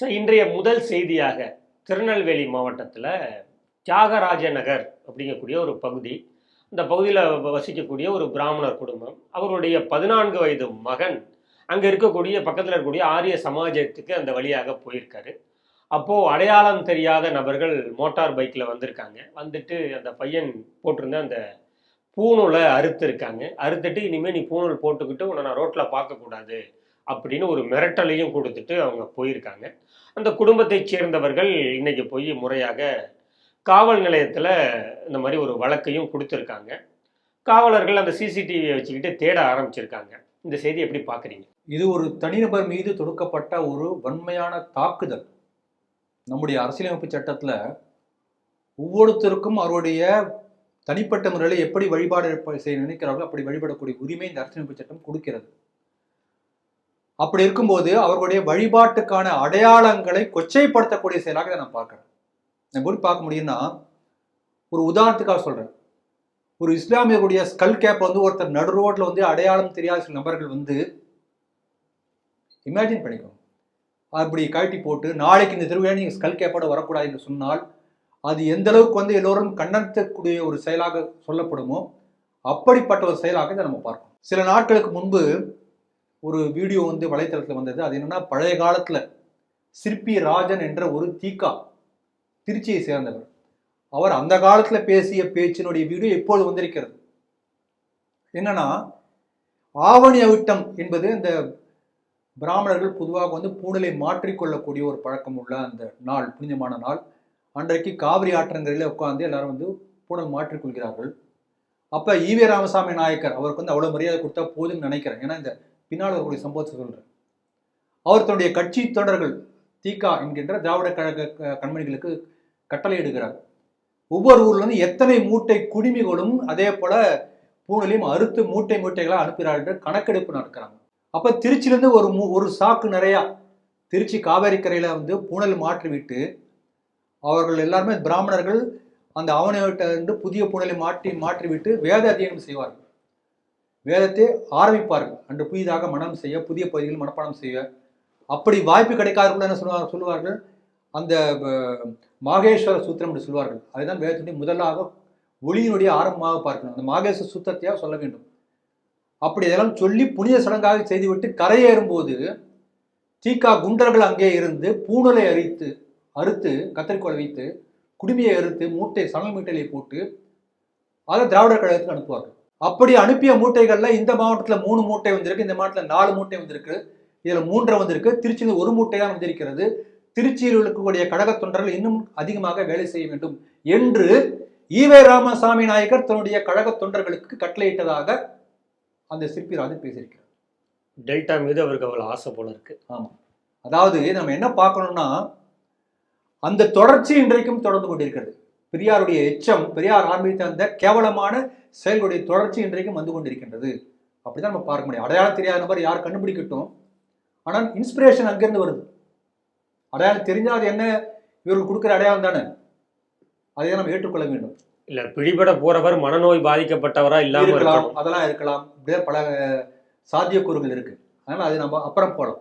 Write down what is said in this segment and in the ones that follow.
So இன்றைய முதல் செய்தியாக திருநெல்வேலி மாவட்டத்தில் தியாகராஜ நகர் அப்படிங்கக்கூடிய ஒரு பகுதி. இந்த பகுதியில் வசிக்கக்கூடிய ஒரு பிராமணர் குடும்பம். அவருடைய பதினான்கு வயது மகன் அங்கே இருக்கக்கூடிய பக்கத்தில் இருக்கக்கூடிய ஆரிய சமாஜத்துக்கு அந்த வழியாக போயிருக்காரு. அப்போது அடையாளம் தெரியாத நபர்கள் மோட்டார் பைக்கில் வந்திருக்காங்க. வந்துட்டு அந்த பையன் போட்டிருந்த அந்த பூணூலை அறுத்துருக்காங்க. அறுத்துட்டு இனிமேல் நீ பூணூல் போட்டுக்கிட்டு உன்னை நான் ரோட்டில் பார்க்கக்கூடாது. அப்படின்னு ஒரு மிரட்டலையும் கொடுத்துட்டு அவங்க போயிருக்காங்க. அந்த குடும்பத்தைச் சேர்ந்தவர்கள் இன்னைக்கு போய் முறையாக காவல் நிலையத்தில் இந்த மாதிரி ஒரு வழக்கையும் கொடுத்துருக்காங்க. காவலர்கள் அந்த சிசிடிவியை வச்சுக்கிட்டு தேட ஆரம்பிச்சிருக்காங்க. இந்த செய்தி எப்படி பார்க்குறீங்க இது ஒரு தனிநபர் மீது தொடுக்கப்பட்ட ஒரு வன்மையான தாக்குதல். நம்முடைய அரசியலமைப்பு சட்டத்தில் ஒவ்வொருத்தருக்கும் அவருடைய தனிப்பட்ட முறையில் எப்படி வழிபாடு செய்ய நினைக்கிறார்களோ அப்படி வழிபடக்கூடிய உரிமை இந்த அரசியலமைப்பு சட்டம் கொடுக்கிறது. அப்படி இருக்கும்போது அவர்களுடைய வழிபாட்டுக்கான அடையாளங்களை கொச்சைப்படுத்தக்கூடிய செயலாக இதை நான் பார்க்குறேன். நான் எப்படி பார்க்க முடியும்னா ஒரு உதாரணத்துக்காக சொல்கிறேன் ஒரு இஸ்லாமியர்களுடைய ஸ்கல் கேப் வந்து ஒருத்தர் நடு ரோட்டில் வந்து அடையாளம் தெரியாத சில நபர்கள் வந்து இமேஜின் பண்ணிக்கோங்க அப்படி கழட்டி போட்டு நாளைக்கு இந்த திருவிழா நீங்கள் ஸ்கல் கேப்போட வரக்கூடாது என்று சொன்னால் அது எந்த அளவுக்கு வந்து எல்லோரும் கண்டனத்தக்கூடிய ஒரு செயலாக சொல்லப்படுமோ அப்படிப்பட்ட ஒரு செயலாக இதை நம்ம பார்க்கணும். சில நாட்களுக்கு முன்பு ஒரு வீடியோ வந்து வலைத்தளத்தில் வந்தது. அது என்னென்னா பழைய காலத்தில் சிற்பி ராஜன் என்ற ஒரு தீக்கா திருச்சியை சேர்ந்தவர். அவர் அந்த காலத்தில் பேசிய பேச்சினுடைய வீடியோ இப்போது வந்திருக்கிறது. என்னன்னா ஆவணி அவிட்டம் என்பது இந்த பிராமணர்கள் பொதுவாக வந்து பூடலை மாற்றிக்கொள்ளக்கூடிய ஒரு பழக்கம் உள்ள அந்த நாள் புனிதமான நாள். அன்றைக்கு காவிரி ஆற்றங்கரையில் உட்கார்ந்து எல்லாரும் வந்து பூடல் மாற்றிக்கொள்கிறார்கள். அப்போ ஈவே ராமசாமி நாயக்கர் அவருக்கு வந்து அவ்வளோ மரியாதை கொடுத்தா போதும்னு நினைக்கிறேன். ஏன்னா இந்த பின்னால் வரக்கூடிய சம்பவத்தை சொல்கிறேன் அவர் தன்னுடைய கட்சி தொடர்கள் தீகா என்கின்ற திராவிட கழக க- கண்மணிகளுக்கு எடுக்கிறார் ஒவ்வொரு ஊர்லேருந்து எத்தனை மூட்டை குடிமிகளும் அதே போல பூனலையும் அறுத்து மூட்டை மூட்டைகளாக அனுப்புகிறார்கள் என்று கணக்கெடுப்பு நடக்கிறாங்க அப்போ திருச்சியிலேருந்து ஒரு மூ ஒரு சாக்கு நிறையா திருச்சி காவேரி வந்து பூனல் மாற்றிவிட்டு அவர்கள் எல்லாருமே பிராமணர்கள் அந்த அவனையிட்ட இருந்து புதிய பூணலை மாற்றி மாற்றிவிட்டு வேத அத்தியனம் செய்வார்கள். வேதத்தை ஆரம்பிப்பார்கள். அன்று புதிதாக மனம் செய்ய புதிய பகுதிகள் மனப்பாடம் செய்ய. அப்படி வாய்ப்பு கிடைக்காதவர்கள் என்ன சொல்லுவார் சொல்லுவார்கள்? அந்த மாகேஸ்வர சூத்திரம் என்று சொல்வார்கள். அதுதான் வேதத்தினுடைய முதலாக ஒளியினுடைய ஆரம்பமாக பார்க்கணும். அந்த மாகேஸ்வர சூத்திரத்தையாக சொல்ல வேண்டும். அப்படி இதெல்லாம் சொல்லி புனித சடங்காக செய்துவிட்டு கரையேறும்போது தீக்கா குண்டர்கள் அங்கே இருந்து பூணலை அரித்து அறுத்து கத்தரிக்கோலை வைத்து குடுமியை அறுத்து மூட்டை சணல் மூட்டையிலே போட்டு அதை திராவிடர் கழகத்துக்கு அனுப்புவார்கள். அப்படி அனுப்பிய மூட்டைகள்ல இந்த மாவட்டத்துல மூணு மூட்டை வந்திருக்கு இந்த மாவட்டத்துல நாலு மூட்டை வந்திருக்கு இதுல மூன்றரை வந்திருக்கு. திருச்சியில் ஒரு மூட்டை தான் வந்திருக்கிறது. திருச்சியில் இருக்கக்கூடிய கழக தொண்டர்கள் இன்னும் அதிகமாக வேலை செய்ய வேண்டும் என்று ஈவே ராமசாமி நாயக்கர் தன்னுடைய கழக தொண்டர்களுக்கு கட்டளையிட்டதாக அந்த சிற்பிராஜன் பேசியிருக்கிறார். டெல்டா மீது அவருக்கு அவ்வளோ ஆசை போல இருக்கு. அதாவது நம்ம என்ன பார்க்கணும்னா அந்த தொடர்ச்சி இன்றைக்கும் தொடர்ந்து கொண்டிருக்கிறது. பெரியாருடைய எச்சம் பெரியார் ஆரம்பித்த அந்த கேவலமான செயல்களுடைய தொடர்ச்சி இன்றைக்கும் வந்து கொண்டிருக்கின்றது. அப்படிதான் நம்ம பார்க்க முடியும். அடையாளம் தெரியாத நபர் யார் கண்டுபிடிக்கட்டும். ஆனால் இன்ஸ்பிரேஷன் அங்கிருந்து வருது. அடையாளம் தெரிஞ்சா அது என்ன? இவருக்கு கொடுக்குற அடையாளம் தானே? அதை நம்ம ஏற்றுக்கொள்ள வேண்டும். இல்ல பிடிபட போறவர் மனநோய் பாதிக்கப்பட்டவரா இல்லாம இருக்கலாம் அதெல்லாம் இருக்கலாம். இப்படியே பல சாத்தியக்கூறுகள் இருக்கு. அதனால அது நம்ம அப்புறம் போலாம்.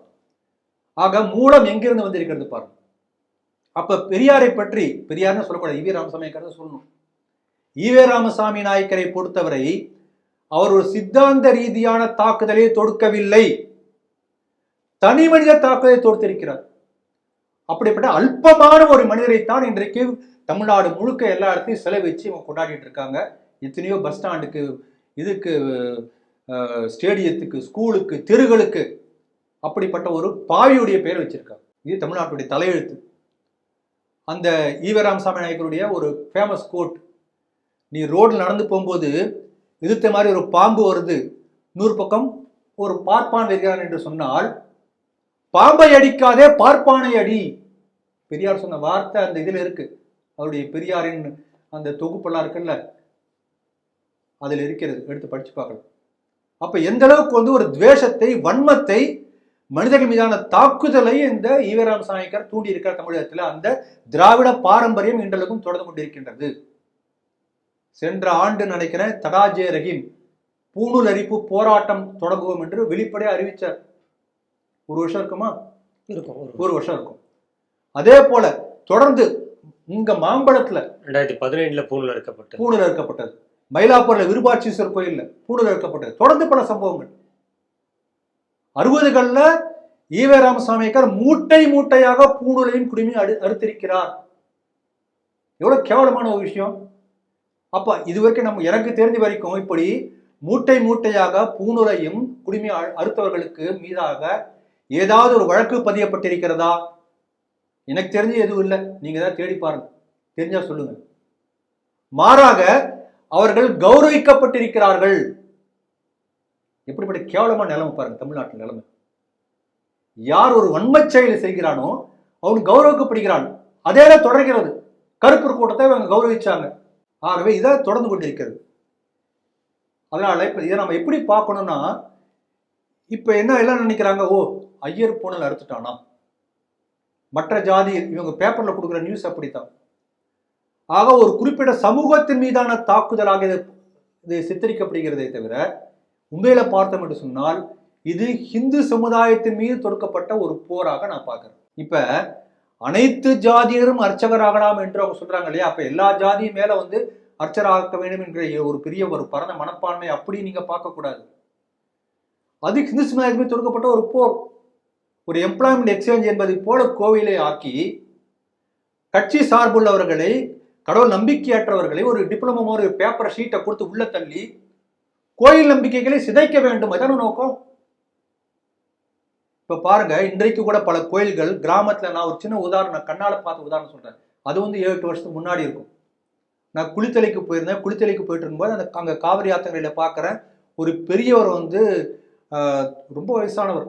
ஆக மூலம் எங்கிருந்து வந்திருக்கிறது பாருங்க. அப்ப பெரியாரை பற்றி பெரியார்னு சொல்லக்கூடாது ஈவே ராமசாமி நாயக்கர் சொல்லணும். ஈவே ராமசாமி நாயக்கரை பொறுத்தவரை அவர் ஒரு சித்தாந்த ரீதியான தாக்குதலை தொடுக்கவில்லை. தனி மனித தாக்குதலை தொடுத்திருக்கிறார். அப்படிப்பட்ட அல்பமான ஒரு மனிதரைத்தான் இன்றைக்கு தமிழ்நாடு முழுக்க எல்லா இடத்தையும் சிலை வச்சு இவங்க கொண்டாடிட்டு இருக்காங்க. எத்தனையோ பஸ் ஸ்டாண்டுக்கு இதுக்கு ஸ்டேடியத்துக்கு ஸ்கூலுக்கு தெருகளுக்கு அப்படிப்பட்ட ஒரு பாவியுடைய பெயர் வச்சிருக்காங்க. இது தமிழ்நாட்டுடைய தலையெழுத்து. அந்த ஈவராமசாமி நாயக்கருடைய ஒரு ஃபேமஸ் கோட் நீ ரோடில் நடந்து போகும்போது எதிர்த்த மாதிரி ஒரு பாம்பு வருது. நூறு பக்கம் ஒரு பார்ப்பான் வருகிறான் என்று சொன்னால் பாம்பை அடிக்காதே பார்ப்பானை அடி. பெரியார் சொன்ன வார்த்தை அந்த இதில் இருக்கு. அவருடைய பெரியாரின் அந்த தொகுப்பெல்லாம் இருக்குல்ல அதில் இருக்கிறது. எடுத்து படிச்சு பார்க்கலாம். அப்ப எந்த அளவுக்கு வந்து ஒரு துவேஷத்தை வன்மத்தை மனிதர்கள் மீதான தாக்குதலை இந்த ஈவராம் சாயக்கர் தூண்டி இருக்கிற தமிழகத்தில். அந்த திராவிட பாரம்பரியம் இன்றளவுக்கும் தொடர்ந்து கொண்டிருக்கின்றது. சென்ற ஆண்டு நினைக்கிறேன் தடாஜே ரஹீம் பூணூல் அரிப்பு போராட்டம் தொடங்குவோம் என்று வெளிப்படையாக அறிவிச்சார் ஒரு வருஷம் இருக்குமா? இருக்கும் ஒரு வருஷம் இருக்கும். அதே போல தொடர்ந்து இங்க மாம்பழத்துல ரெண்டாயிரத்தி பதினேழுல பூணில் இருக்கப்பட்டது பூணூல் அறுக்கப்பட்டது. மயிலாப்பூர்ல விருபாட்சீஸ்வரர் கோயில்ல பூணூல் அறுக்கப்பட்டது. தொடர்ந்து பல சம்பவங்கள். அறுபதுகளில் ஈவே ராமசாமிக்கார் மூட்டை மூட்டையாக பூணூலையும் குடுமையும் அடு அறுத்திருக்கிறார். எவ்வளோ கேவலமான ஒரு விஷயம். அப்போ இது வரைக்கும் நம்ம எனக்கு தெரிஞ்ச வரைக்கும் இப்படி மூட்டை மூட்டையாக பூணுலையும் குடிமை அ- அறுத்தவர்களுக்கு மீதாக ஏதாவது ஒரு வழக்கு பதியப்பட்டிருக்கிறதா? எனக்கு தெரிஞ்சு எதுவும் இல்லை. நீங்க தான் தேடி பாருங்க. தெரிஞ்சா சொல்லுங்க. மாறாக அவர்கள் கௌரவிக்கப்பட்டிருக்கிறார்கள். எப்படிப்பட்ட கேவலமான நிலைமை பாருங்க தமிழ்நாட்டில் நிலைமை. யார் ஒரு வன்மை செயலை செய்கிறானோ அவன் கௌரவிக்கப்படுகிறான். அதே தான் தொடர்கிறது. கருப்பர் கூட்டத்தை அவங்க கௌரவிச்சாங்க. ஆகவே இதை தொடர்ந்து கொண்டிருக்கிறது. அதனால இப்போ இதை நம்ம எப்படி பார்க்கணும்னா இப்போ என்ன எல்லாம் நினைக்கிறாங்க? ஓ ஐயர் பூனல் அறுத்துட்டானா? மற்ற ஜாதி இவங்க பேப்பரில் கொடுக்குற நியூஸ் அப்படித்தான். ஆக ஒரு குறிப்பிட்ட சமூகத்தின் மீதான தாக்குதலாக இது இது சித்தரிக்கப்படுகிறதே தவிர உண்மையில பார்த்தோம் என்று சொன்னால் இது ஹிந்து சமுதாயத்தின் மீது தொடுக்கப்பட்ட ஒரு போராக நான் பார்க்குறேன். இப்ப அனைத்து ஜாதியரும் அர்ச்சகராகலாம் என்று அவங்க சொல்றாங்க இல்லையா? அப்ப எல்லா ஜாதியும் மேல வந்து அர்ச்சராக வேண்டும் என்ற ஒரு பெரிய ஒரு பரந்த மனப்பான்மை அப்படி நீங்க பார்க்க கூடாது அது ஹிந்து சமுதாயத்தின் தொடுக்கப்பட்ட ஒரு போர். ஒரு எம்ப்ளாய்மெண்ட் எக்ஸ்சேஞ்ச் என்பதை போல கோவிலை ஆக்கி கட்சி சார்புள்ளவர்களை கடவுள் நம்பிக்கையற்றவர்களை ஒரு டிப்ளமோ ஒரு பேப்பர் ஷீட்டை கொடுத்து உள்ள தள்ளி கோயில் நம்பிக்கைகளை சிதைக்க வேண்டும். அதான நோக்கம்? இப்போ பாருங்க இன்றைக்கு கூட பல கோயில்கள் கிராமத்தில் நான் ஒரு சின்ன உதாரணம் கண்ணால் பார்த்து உதாரணம் சொல்கிறேன் அது வந்து ஏழு எட்டு வருஷத்துக்கு முன்னாடி இருக்கும். நான் குளித்தலைக்கு போயிருந்தேன். குளித்தலைக்கு போயிட்டு இருக்கும்போது அந்த அங்கே காவிரி ஆத்தங்கரையில பார்க்குறேன் ஒரு பெரியவர் வந்து ரொம்ப வயசானவர்.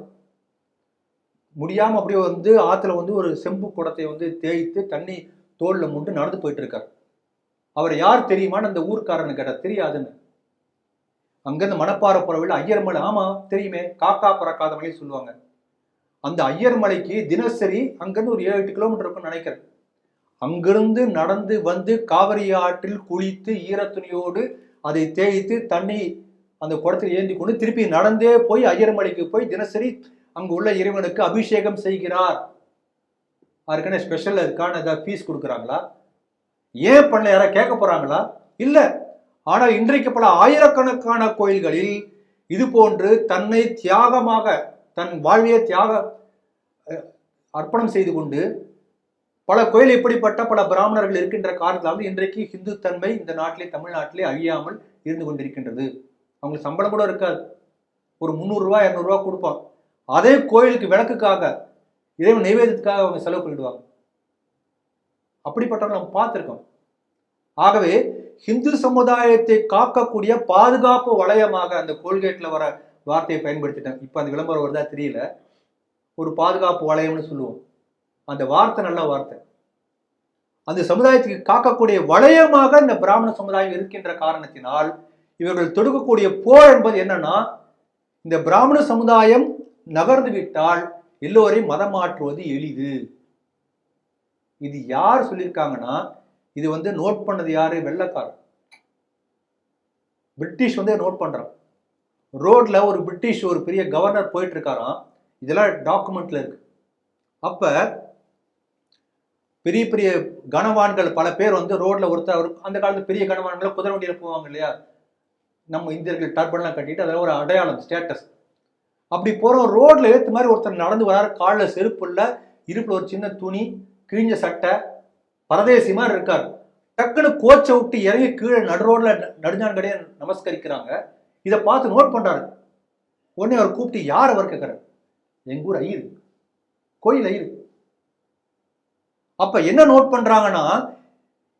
முடியாமல் அப்படியே வந்து ஆற்றுல வந்து ஒரு செம்பு குடத்தை வந்து தேய்த்து தண்ணி தோளில் முண்டு நடந்து போயிட்டு இருக்கார். அவர் யார் தெரியுமான்னு அந்த ஊர்க்காரனு கேட்டால் தெரியாதுன்னு. அங்கேருந்து மணப்பாறை புறவில் ஐயர் மலை. ஆமாம் தெரியுமே. காக்கா பறக்காத சொல்லுவாங்க. அந்த ஐயர் மலைக்கு தினசரி அங்கேருந்து ஒரு ஏழு எட்டு கிலோமீட்டர் இருக்கும்னு நினைக்கிறேன். அங்கிருந்து நடந்து வந்து காவிரி ஆற்றில் குளித்து ஈரத்துணியோடு அதை தேய்த்து தண்ணி அந்த குடத்தில் ஏந்தி கொண்டு திருப்பி நடந்தே போய் ஐயர் மலைக்கு போய் தினசரி அங்கு உள்ள இறைவனுக்கு அபிஷேகம் செய்கிறார். அதுக்கான ஸ்பெஷல் அதுக்கான ஏதாவது ஃபீஸ் கொடுக்குறாங்களா? ஏன் பண்ணல? யாராவது கேட்க போகிறாங்களா இல்லை. ஆனால் இன்றைக்கு பல ஆயிரக்கணக்கான கோயில்களில் இது போன்று தன்னை தியாகமாக தன் வாழ்வியை தியாக அர்ப்பணம் செய்து கொண்டு பல கோயில் இப்படிப்பட்ட பல பிராமணர்கள் இருக்கின்ற காரணத்தால் இன்றைக்கு ஹிந்து தன்மை இந்த நாட்டிலே தமிழ்நாட்டிலே அழியாமல் இருந்து கொண்டிருக்கின்றது. அவங்களுக்கு சம்பளம் கூட இருக்காது. ஒரு முந்நூறுரூவா இரநூறுவா கொடுப்பான் அதே கோயிலுக்கு விளக்குக்காக இறைவன் நைவேதத்துக்காக அவங்க செலவு பண்ணிடுவாங்க. அப்படிப்பட்டவங்க நம்ம பார்த்துருக்கோம். ஆகவே ஹிந்து சமுதாயத்தை காக்கக்கூடிய பாதுகாப்பு வளையமாக அந்த கோல்கேட்ல வர வார்த்தையை பயன்படுத்திட்டாங்க இப்போ அந்த விளம்பரம் வருதா தெரியல. ஒரு பாதுகாப்பு வளையம்னு சொல்லுவோம். அந்த வார்த்தை நல்ல வார்த்தை. அந்த சமுதாயத்துக்கு காக்கக்கூடிய வளையமாக இந்த பிராமண சமுதாயம் இருக்கின்ற காரணத்தினால் இவர்கள் தொடுக்கக்கூடிய போர் என்பது என்னன்னா இந்த பிராமண சமுதாயம் நகர்ந்து விட்டால் எல்லோரையும் மதம் மாற்றுவது எளிது. இது யார் சொல்லியிருக்காங்கன்னா இது வந்து நோட் பண்ணது யாரு? வெள்ளக்காரன். பிரிட்டிஷ் வந்து நோட் பண்றான். ரோட்ல ஒரு பிரிட்டிஷ் ஒரு பெரிய கவர்னர் போயிட்டு இருக்காராம் இதெல்லாம் டாக்குமெண்ட்ல இருக்கு. அப்ப பெரிய பெரிய கனவான்கள் பல பேர் வந்து ரோட்ல ஒருத்தர் அந்த காலத்துல பெரிய கனவான்களை குதிரை வண்டியில போவாங்க இல்லையா? நம்ம இந்தியர்கள் டர்பன்லாம் கட்டிட்டு அதில் ஒரு அடையாளம் ஸ்டேட்டஸ் அப்படி போறோம் ரோட்ல ஏற்ற மாதிரி ஒருத்தர் நடந்து வராரு. காலில் செருப்பு இல்லை இருப்பில் ஒரு சின்ன துணி கிழிஞ்ச சட்டை பரதேசி மாதிரி இருக்கார். டக்குன்னு கோச்சை விட்டு இறங்கி கீழே நடு ரோட்ல நடுஞ்சான்கடையே நமஸ்கரிக்கிறாங்க. இதை பார்த்து நோட் பண்றாரு. உடனே அவர் கூப்பிட்டு யார் அவர்? கேட்கிறார் எங்க ஊர் ஐயர் கோயில் ஐயர் அப்ப என்ன நோட் பண்றாங்கன்னா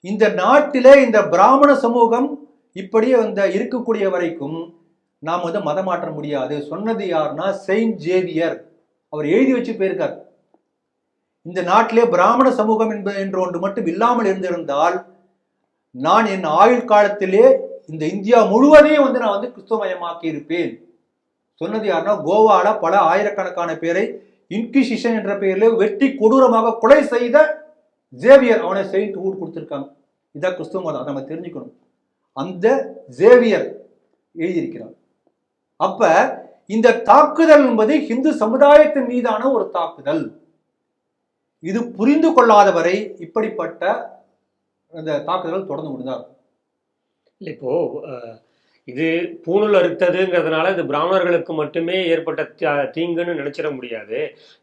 இந்த நாட்டிலே இந்த பிராமண சமூகம் இப்படியே இந்த இருக்கக்கூடிய வரைக்கும் நாம் வந்து மதம் முடியாது. சொன்னது யாருன்னா செயின்ட் ஜேவியர். அவர் எழுதி வச்சு போயிருக்கார். இந்த நாட்டிலே பிராமண சமூகம் என்பது என்று ஒன்று மட்டும் இல்லாமல் இருந்திருந்தால் நான் என் ஆயுள் காலத்திலே இந்த இந்தியா முழுவதையும் வந்து நான் வந்து கிறிஸ்துவமயமாக்கி இருப்பேன் சொன்னது யாருன்னா கோவால பல ஆயிரக்கணக்கான பேரை இன்கிசிஷன் என்ற பெயரில் வெட்டி கொடூரமாக கொலை செய்த ஜேவியர். அவனை செயின்ட் ஊர் கொடுத்துருக்காங்க. இதான் கிறிஸ்துவ மதம் நம்ம தெரிஞ்சுக்கணும். அந்த ஜேவியர் எழுதியிருக்கிறார். அப்ப இந்த தாக்குதல் என்பது இந்து சமுதாயத்தின் மீதான ஒரு தாக்குதல். இது புரிந்து கொள்ளாத வரை இப்படிப்பட்ட அந்த தாக்குதல் தொடர்ந்து இருக்கும். இல்லை இப்போ இது பூணூல் அறுத்ததுங்கிறதுனால இது பிராமணர்களுக்கு மட்டுமே ஏற்பட்ட தீங்குன்னு நினைச்சிட முடியாது.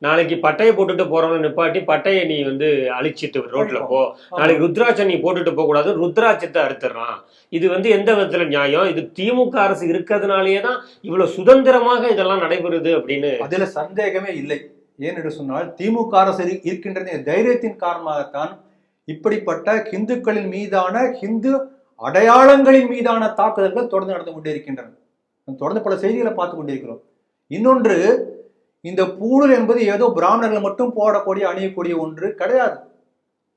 நாளைக்கு பட்டையை போட்டுட்டு போறவன நிப்பாட்டி பட்டையை நீ வந்து அழிச்சிட்டு ரோட்ல போ. நாளைக்கு ருத்ராட்சம் நீ போட்டுட்டு போக கூடாது ருத்ராட்சத்தை அறுத்துறான். இது வந்து எந்த விதத்துல நியாயம்? இது திமுக அரசு இருக்கிறதுனாலயே தான் இவ்வளவு சுதந்திரமாக இதெல்லாம் நடைபெறுது அப்படின்னு அதுல சந்தேகமே இல்லை. ஏன் என்று சொன்னால் திமுக அரசு இரு- இருக்கின்ற இந்த தைரியத்தின் காரணமாகத்தான் இப்படிப்பட்ட இந்துக்களின் மீதான ஹிந்து அடையாளங்களின் மீதான தாக்குதல்கள் தொடர்ந்து நடந்து கொண்டே இருக்கின்றன தொடர்ந்து பல செய்திகளை பார்த்து கொண்டிருக்கிறோம். இன்னொன்று இந்த பூணூல் என்பது ஏதோ பிராமணர்கள் மட்டும் போடக்கூடிய அணியக்கூடிய ஒன்று கிடையாது.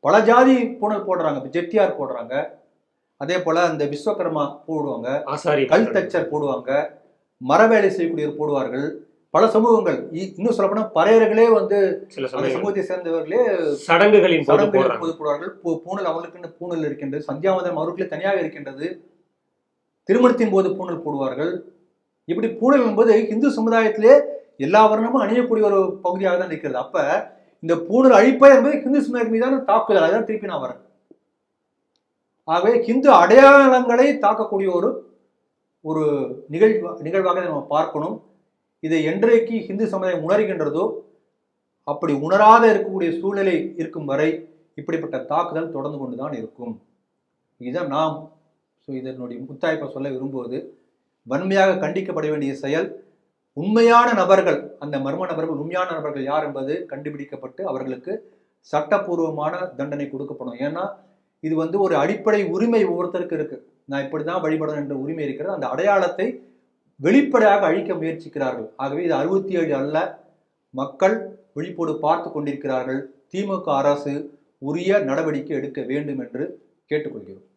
பல ஜாதி பூணல் போடுறாங்க. ஜெட்டியார் போடுறாங்க. அதே போல அந்த விஸ்வகர்மா போடுவாங்க. கல் தச்சர் போடுவாங்க. மரவேலை செய்யக்கூடியவர் போடுவார்கள். பல சமூகங்கள் இன்னும் சொல்லப்போனா பறையர்களே வந்து சில சமூகத்தை சேர்ந்தவர்களே சடங்குகளின் போது சடங்குகள் போடுறாங்க. போது போடுவார்கள் பூணல் அவர்களுக்குன்னு பூணல் இருக்கின்றது. சந்தியாவதம் அவர்களுக்கு தனியாக இருக்கின்றது. திருமணத்தின் போது பூணல் போடுவார்கள். இப்படி பூணல் என்பது இந்து சமுதாயத்திலே எல்லா வர்ணமும் அணியக்கூடிய ஒரு பகுதியாக தான் இருக்கிறது அப்ப இந்த பூணல் அழிப்பது என்பது இந்து சமுதாயத்தின் மீதான தாக்குதல். அதான் திருப்பி நான் வரேன் ஆகவே இந்து அடையாளங்களை தாக்கக்கூடிய ஒரு ஒரு நிகழ்வு நிகழ்வாக நம்ம பார்க்கணும். இதை என்றைக்கு இந்து சமுதாயம் உணர்கின்றதோ அப்படி உணராத இருக்கக்கூடிய சூழ்நிலை இருக்கும் வரை இப்படிப்பட்ட தாக்குதல் தொடர்ந்து கொண்டு தான் இருக்கும். இதுதான் நாம் ஸோ இதனுடைய முத்தாய்ப்பை சொல்ல விரும்புவது வன்மையாக கண்டிக்கப்பட வேண்டிய செயல் உண்மையான நபர்கள் அந்த மர்ம நபர்கள் உண்மையான நபர்கள் யார் என்பது கண்டுபிடிக்கப்பட்டு அவர்களுக்கு சட்டப்பூர்வமான தண்டனை கொடுக்கப்படும். ஏன்னா இது வந்து ஒரு அடிப்படை உரிமை ஒவ்வொருத்தருக்கு இருக்கு. நான் இப்படி தான் வழிபடணும் என்ற உரிமை இருக்கிறது. அந்த அடையாளத்தை வெளிப்படையாக அழிக்க முயற்சிக்கிறார்கள். ஆகவே இது அறுபத்தி ஏழு அல்ல மக்கள் விழிப்போடு பார்த்து கொண்டிருக்கிறார்கள். திமுக அரசு உரிய நடவடிக்கை எடுக்க வேண்டும் என்று கேட்டுக்கொள்கிறோம்.